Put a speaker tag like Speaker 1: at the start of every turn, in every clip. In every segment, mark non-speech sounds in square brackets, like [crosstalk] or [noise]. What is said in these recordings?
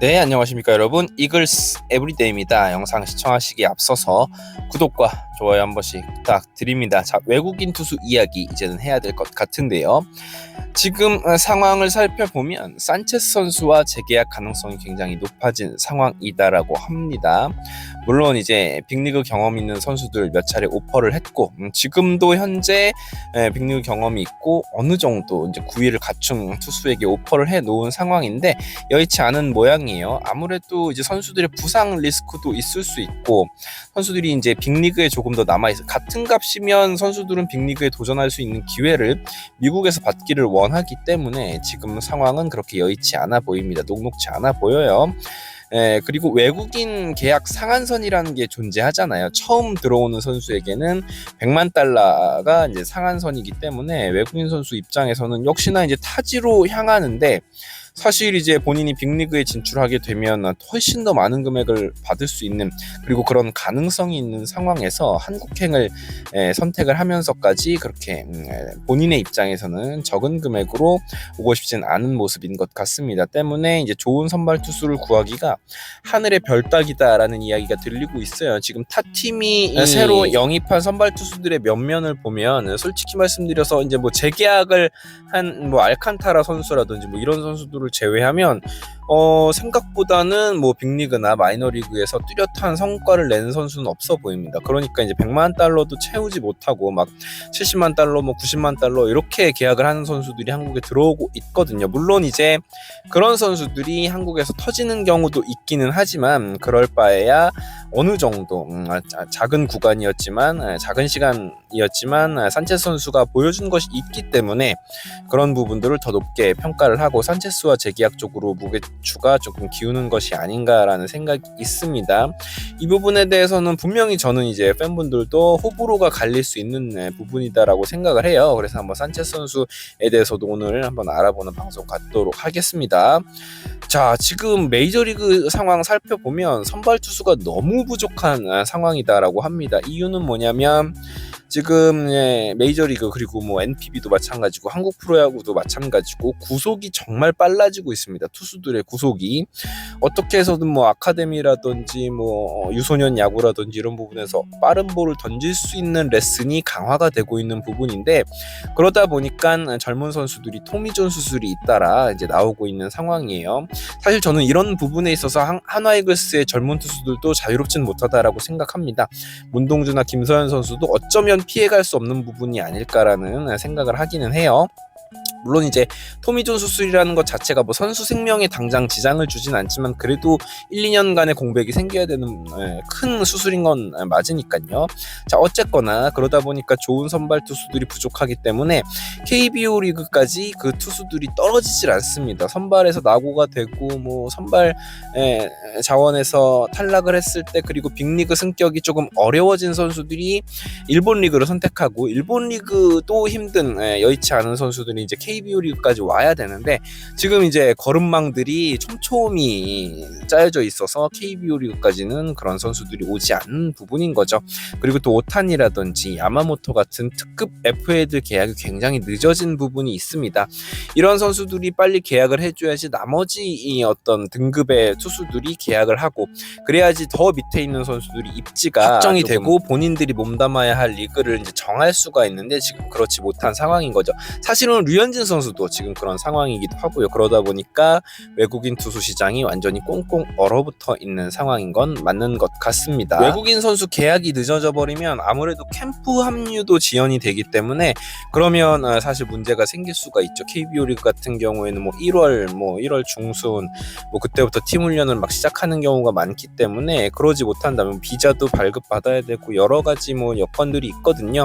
Speaker 1: 네, 안녕하십니까 여러분. 이글스 에브리데이입니다. 영상 시청하시기에 앞서서 구독과 좋아요 한 번씩 부탁드립니다. 자, 외국인 투수 이야기 이제는 해야 될 것 같은데요. 지금 어, 상황을 살펴보면 산체스 선수와 재계약 가능성이 굉장히 높아진 상황이다라고 합니다. 물론 이제 빅리그 경험 있는 선수들 몇 차례 오퍼를 했고 음, 지금도 현재 에, 빅리그 경험이 있고 어느 정도 이제 구위를 갖춘 투수에게 오퍼를 해 놓은 상황인데 여의치 않은 모양이에요. 아무래도 이제 선수들의 부상 리스크도 있을 수 있고 선수들이 이제 빅리그에 조금 더 남아 있어 같은 값이면 선수들은 빅리그에 도전할 수 있는 기회를 미국에서 받기를 원하기 때문에 지금 상황은 그렇게 여의치 않아 보입니다. 녹록치 않아 보여요. 예, 그리고 외국인 계약 상한선이라는 게 존재하잖아요. 처음 들어오는 선수에게는 100만 달러가 이제 상한선이기 때문에 외국인 선수 입장에서는 역시나 이제 타지로 향하는데 사실 이제 본인이 빅리그에 진출하게 되면 훨씬 더 많은 금액을 받을 수 있는 그리고 그런 가능성이 있는 상황에서 한국행을 에, 선택을 하면서까지 그렇게 음, 에, 본인의 입장에서는 적은 금액으로 오고 싶진 않은 모습인 것 같습니다. 때문에 이제 좋은 선발 투수를 구하기가 하늘의 별따기다라는 이야기가 들리고 있어요. 지금 타 팀이 이 새로 영입한 선발 투수들의 면면을 보면 솔직히 말씀드려서 이제 뭐 재계약을 한 뭐 알칸타라 선수라든지 뭐 이런 선수들을 제외하면 어 생각보다는 뭐 빅리그나 마이너리그에서 뚜렷한 성과를 낸 선수는 없어 보입니다. 그러니까 이제 100만 달러도 채우지 못하고 막 70만 달러 뭐 90만 달러 이렇게 계약을 하는 선수들이 한국에 들어오고 있거든요. 물론 이제 그런 선수들이 한국에서 터지는 경우도 있기는 하지만 그럴 바에야 어느 정도 음, 아, 자- 작은 구간이었지만 아, 작은 시간이었지만 아, 산체스 선수가 보여준 것이 있기 때문에 그런 부분들을 더 높게 평가를 하고 산체스와 재계약 쪽으로 무게 추가 조금 기우는 것이 아닌가라는 생각이 있습니다. 이 부분에 대해서는 분명히 저는 이제 팬분들도 호불호가 갈릴 수 있는 네, 부분이다라고 생각을 해요. 그래서 한번 산체스 선수에 대해서도 오늘 한번 알아보는 방송 갖도록 하겠습니다. 자, 지금 메이저리그 상황 살펴보면 선발 투수가 너무 부족한 아, 상황이다라고 합니다. 이유는 뭐냐면 지금 예, 메이저리그 그리고 뭐 NPB도 마찬가지고 한국 프로야구도 마찬가지고 구속이 정말 빨라지고 있습니다. 투수들의 구속이 어떻게 해서든 뭐 아카데미라든지 뭐 어, 유소년 야구라든지 이런 부분에서 빠른 볼을 던질 수 있는 레슨이 강화가 되고 있는 부분인데 그러다 보니까 젊은 선수들이 토미존 수술이 잇따라 이제 나오고 있는 상황이에요. 사실 저는 이런 부분에 있어서 한, 한화이글스의 젊은 투수들도 자유롭진 못하다라고 생각합니다. 문동주나 김서현 선수도 어쩌면 피해갈 수 없는 부분이 아닐까라는 생각을 하기는 해요. 물론 이제 토미존 수술이라는 것 자체가 뭐 선수 생명에 당장 지장을 주진 않지만 그래도 1, 2년간의 공백이 생겨야 되는 예, 큰 수술인 건 맞으니까요. 자 어쨌거나 그러다 보니까 좋은 선발 투수들이 부족하기 때문에 KBO 리그까지 그 투수들이 떨어지질 않습니다. 선발에서 낙오가 되고 뭐 선발 예, 자원에서 탈락을 했을 때 그리고 빅리그 승격이 조금 어려워진 선수들이 일본 리그를 선택하고 일본 리그도 힘든 예, 여의치 않은 선수들이 이제 KBO 리그까지 와야 되는데 지금 이제 걸음망들이 촘촘히 짜여져 있어서 KBO 리그까지는 그런 선수들이 오지 않는 부분인 거죠. 그리고 또 오탄이라든지 야마모토 같은 특급 FA들 계약이 굉장히 늦어진 부분이 있습니다. 이런 선수들이 빨리 계약을 해줘야지 나머지 이 어떤 등급의 투수들이 계약을 하고 그래야지 더 밑에 있는 선수들이 입지가 확정이 되고 본인들이 몸담아야 할 리그를 이제 정할 수가 있는데 지금 그렇지 못한 상황인 거죠. 사실은 류현진 선수도 지금 그런 상황이기도 하고요. 그러다 보니까 외국인 투수 시장이 완전히 꽁꽁 얼어붙어 있는 상황인 건 맞는 것 같습니다. 외국인 선수 계약이 늦어져 버리면 아무래도 캠프 합류도 지연이 되기 때문에 그러면 어, 사실 문제가 생길 수가 있죠. KBO 리그 같은 경우에는 뭐 1월 뭐 1월 중순 뭐 그때부터 팀 훈련을 막 시작하는 경우가 많기 때문에 그러지 못한다면 비자도 발급 받아야 되고 여러 가지 뭐 여건들이 있거든요.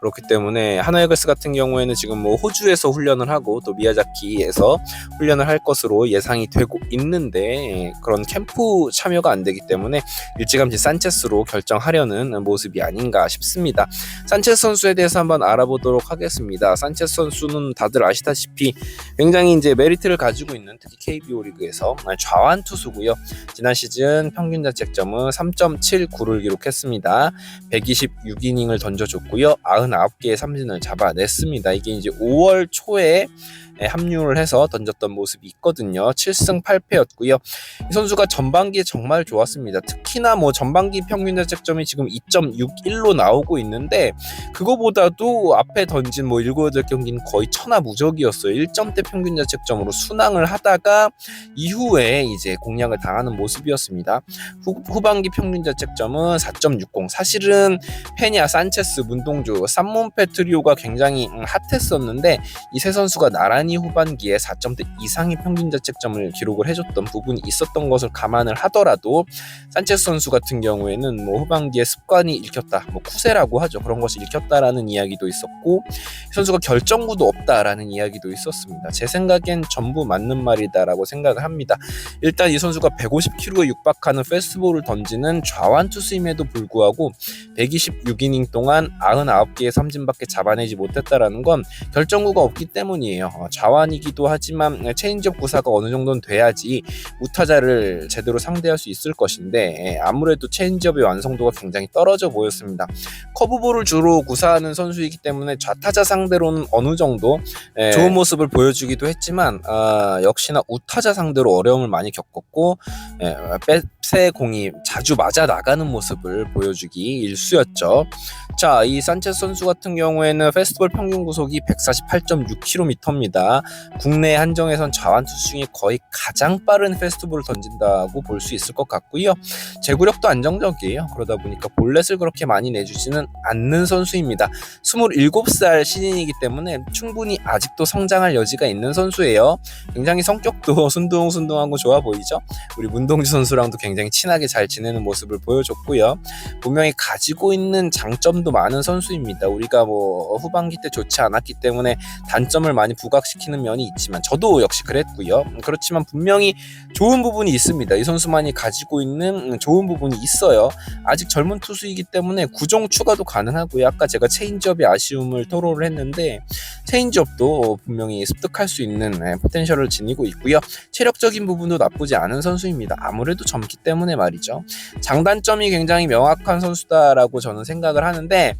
Speaker 1: 그렇기 때문에 하나이글스 같은 경우에는 지금 뭐 호주에서 훈련을 하고 또 미야자키에서 훈련을 할 것으로 예상이 되고 있는데 그런 캠프 참여가 안 되기 때문에 일찌감치 산체스로 결정하려는 모습이 아닌가 싶습니다. 산체스 선수에 대해서 한번 알아보도록 하겠습니다. 산체스 선수는 다들 아시다시피 굉장히 이제 메리트를 가지고 있는 특히 KBO 리그에서 좌완 투수고요. 지난 시즌 평균 자책점은 3.79를 기록했습니다. 126이닝을 던져줬고요. 99개의 삼진을 잡아냈습니다. 이게 이제 5월 초에 예, 합류를 해서 던졌던 모습이 있거든요. 7승 8패였고요. 이 선수가 전반기에 정말 좋았습니다. 특히나 뭐 전반기 평균 자책점이 지금 2.61로 나오고 있는데 그거보다도 앞에 던진 뭐 7, 8경기는 거의 천하무적이었어요. 1점대 평균 자책점으로 순항을 하다가 이후에 이제 공략을 당하는 모습이었습니다. 후, 후반기 평균 자책점은 4.60. 사실은 페냐, 산체스, 문동주, 쌈몬페 트리오가 굉장히 음, 핫했었는데 이세 선수가 나란히 후반기에 4점대 이상의 평균 자책점을 기록을 해줬던 부분이 있었던 것을 감안을 하더라도 산체스 선수 같은 경우에는 뭐 후반기에 습관이 읽혔다, 뭐 쿠세라고 하죠. 그런 것이 읽혔다라는 이야기도 있었고 이 선수가 결정구도 없다라는 이야기도 있었습니다. 제 생각엔 전부 맞는 말이다라고 생각을 합니다. 일단 이 선수가 150km에 육박하는 페스티볼을 던지는 좌완 투수임에도 불구하고 126이닝 동안 99개의 삼진밖에 잡아내지 못했다라는 건 결정구가 없기 때문이에요. 어, 좌완이기도 하지만 체인지업 구사가 어느 정도는 돼야지 우타자를 제대로 상대할 수 있을 것인데 예, 아무래도 체인지업의 완성도가 굉장히 떨어져 보였습니다. 커브볼을 주로 구사하는 선수이기 때문에 좌타자 상대로는 어느 정도 예, 좋은 모습을 보여주기도 했지만 아, 역시나 우타자 상대로 어려움을 많이 겪었고 예, 뺏의 공이 자주 맞아 나가는 모습을 보여주기 일쑤였죠. 자, 이 산체스 선수 같은 경우에는 페스티벌 평균 구속이 148.6km입니다. 국내 한정에선 좌완 투수 중에 거의 가장 빠른 페스티벌을 던진다고 볼 수 있을 것 같고요. 제구력도 안정적이에요. 그러다 보니까 볼넷을 그렇게 많이 내주지는 않는 선수입니다. 27살 신인이기 때문에 충분히 아직도 성장할 여지가 있는 선수예요. 굉장히 성격도 [laughs] 순둥순둥하고 좋아 보이죠? 우리 문동주 선수랑도 굉장히 친하게 잘 지내는 모습을 보여줬고요. 분명히 가지고 있는 장점도 많은 선수입니다. 우리가 뭐 후반기 때 좋지 않았기 때문에 단점 을 많이 부각시키는 면이 있지만 저도 역시 그랬고요. 그렇지만 분명히 좋은 부분이 있습니다. 이 선수만이 가지고 있는 좋은 부분이 있어요. 아직 젊은 투수이기 때문에 구종 추가도 가능하고요. 아까 제가 체인지업의 아쉬움을 토로를 했는데 체인지업도 분명히 습득할 수 있는 네, 포텐셜을 지니고 있고요. 체력적인 부분도 나쁘지 않은 선수입니다. 아무래도 젊기 때문에 말이죠. 장단점이 굉장히 명확한 선수다라고 저는 생각을 하는데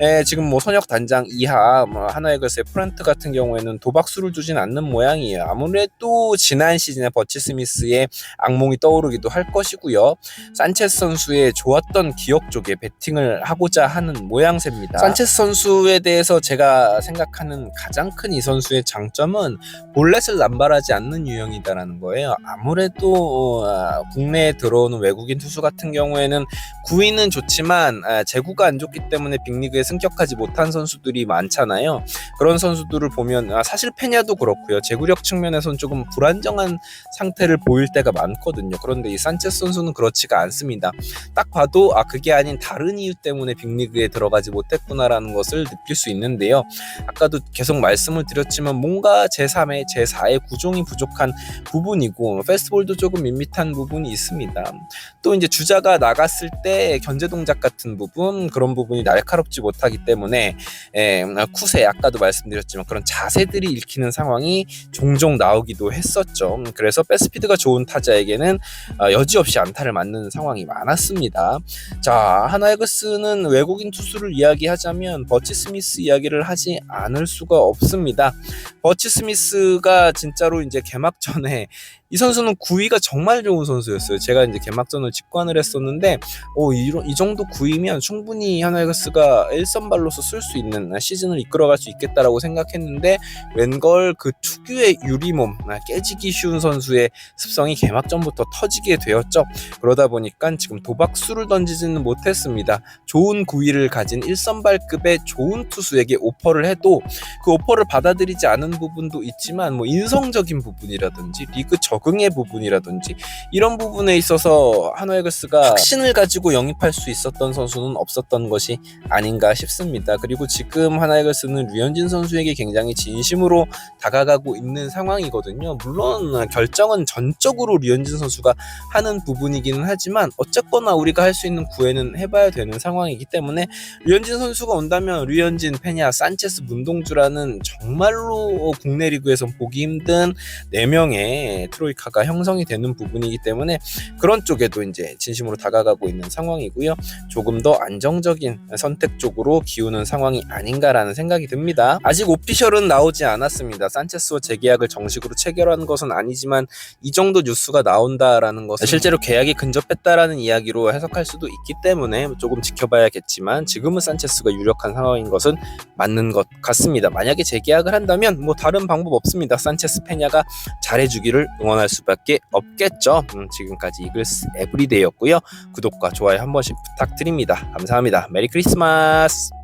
Speaker 1: 에, 지금 뭐 선역 단장 이하 뭐 하나의 글쎄 프런트 같은 경우 에는 도박수를 두진 않는 모양이에요. 아무래도 지난 시즌에 버치 스미스의 악몽이 떠오르기도 할 것이고요. 산체스 선수의 좋았던 기억 쪽에 베팅을 하고자 하는 모양새입니다. 산체스 선수에 대해서 제가 생각하는 가장 큰 이 선수의 장점은 볼넷을 남발하지 않는 유형이다라는 거예요. 아무래도 어, 국내에 들어오는 외국인 투수 같은 경우에는 구위는 좋지만 아, 제구가 안 좋기 때문에 빅리그에 승격하지 못한 선수들이 많잖아요. 그런 선수들을 보면 아, 사실 페냐도 그렇고요. 제구력 측면에선 조금 불안정한 상태를 보일 때가 많거든요. 그런데 이 산체스 선수는 그렇지가 않습니다. 딱 봐도 아 그게 아닌 다른 이유 때문에 빅리그에 들어가지 못했구나라는 것을 느낄 수 있는데요. 아까도 계속 말씀을 드렸지만 뭔가 제3의 제4의 구종이 부족한 부분이고 페스티벌도 조금 밋밋한 부분이 있습니다. 또 이제 주자가 나갔을 때 견제 동작 같은 부분 그런 부분이 날카롭지 못하기 때문에 에, 쿠세 아까도 말씀드렸지만 그런 자 세들이 읽히는 상황이 종종 나오기도 했었죠. 그래서 패스피드가 좋은 타자에게는 어, 여지없이 안타를 맞는 상황이 많았습니다. 자 하나에그스는 외국인 투수를 이야기하자면 버치 스미스 이야기를 하지 않을 수가 없습니다. 버치 스미스가 진짜로 이제 개막 전에 이 선수는 구위가 정말 좋은 선수였어요. 제가 이제 개막전을 직관을 했었는데, 어, 이, 이 정도 구위면 충분히 하나이거스가 1선발로서 쓸 수 있는 시즌을 이끌어갈 수 있겠다라고 생각했는데, 웬걸 그 특유의 유리몸, 아, 깨지기 쉬운 선수의 습성이 개막전부터 터지게 되었죠. 그러다 보니까 지금 도박수를 던지지는 못했습니다. 좋은 구위를 가진 1선발급의 좋은 투수에게 오퍼를 해도 그 오퍼를 받아들이지 않은 부분도 있지만, 뭐 인성적인 부분이라든지 리그 적 적응의 부분이라든지 이런 부분에 있어서 한화이글스가 확신을 가지고 영입할 수 있었던 선수는 없었던 것이 아닌가 싶습니다. 그리고 지금 한화이글스는 류현진 선수에게 굉장히 진심으로 다가가고 있는 상황이거든요. 물론 결정은 전적으로 류현진 선수가 하는 부분이기는 하지만 어쨌거나 우리가 할 수 있는 구애는 해봐야 되는 상황이기 때문에 류현진 선수가 온다면 류현진, 페냐, 산체스, 문동주라는 정말로 국내 리그에서 보기 힘든 4명의 트로이 트로이카가 형성이 되는 부분이기 때문에 그런 쪽에도 이제 진심으로 다가가고 있는 상황이고요. 조금 더 안정적인 선택 쪽으로 기우는 상황이 아닌가라는 생각이 듭니다. 아직 오피셜은 나오지 않았습니다. 산체스와 재계약을 정식으로 체결한 것은 아니지만 이 정도 뉴스가 나온다라는 것은 실제로 계약이 근접했다라는 이야기로 해석할 수도 있기 때문에 조금 지켜봐야겠지만 지금은 산체스가 유력한 상황인 것은 맞는 것 같습니다. 만약에 재계약을 한다면 뭐 다른 방법 없습니다. 산체스 페냐가 잘해주기를 응원할 수밖에 없겠죠. 음, 지금까지 이글스 에브리데이였고요. 구독과 좋아요 한 번씩 부탁드립니다. 감사합니다. 메리 크리스마스.